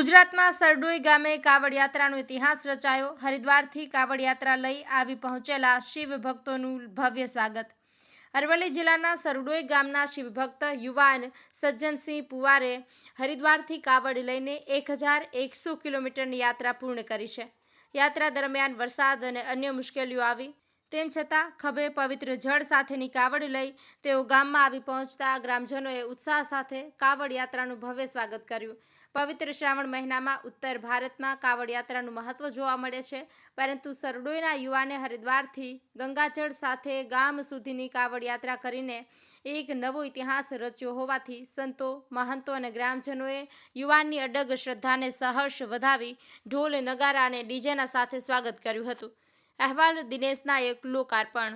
સુરતમાં સરડોઈ ગામે કાવડ યાત્રાનો ઇતિહાસ રચાયો. હરિદ્વારથી કાવડ યાત્રા લઈ આવી પહોંચેલા શિવ ભક્તોનું ભવ્ય સ્વાગત. અરવલ્લી જિલ્લાના સરડોઈ ગામના શિવભક્ત યુવાન સજ્જનસિંહ પુવારે હરિદ્વારથી કાવડ લઈને એક હજાર એકસો કિલોમીટરની યાત્રા પૂર્ણ કરી છે. યાત્રા દરમિયાન વરસાદ અને અન્ય મુશ્કેલીઓ આવી. તેમ છતાં ખભે પવિત્ર જળ સાથેની કાવડ લઈ તેઓ ગામમાં આવી પહોંચતા ગ્રામજનોએ ઉત્સાહ સાથે કાવડ યાત્રાનું ભવ્ય સ્વાગત કર્યું. પવિત્ર શ્રાવણ મહિનામાં ઉત્તર ભારતમાં કાવડ યાત્રાનું મહત્વ જોવા મળે છે, પરંતુ સરડોઈના યુવાને હરિદ્વારથી ગંગાજળ સાથે ગામ સુધીની કાવડ યાત્રા કરીને એક નવો ઇતિહાસ રચ્યો હોવાથી સંતો, મહંતો અને ગ્રામજનોએ યુવાનની અડગ શ્રદ્ધાને સહર્ષ વધાવી ઢોલ, નગારા અને ડીજેના સાથે સ્વાગત કર્યું હતું. અહેવાલ દિનેશ નાયક લોકાર્પણ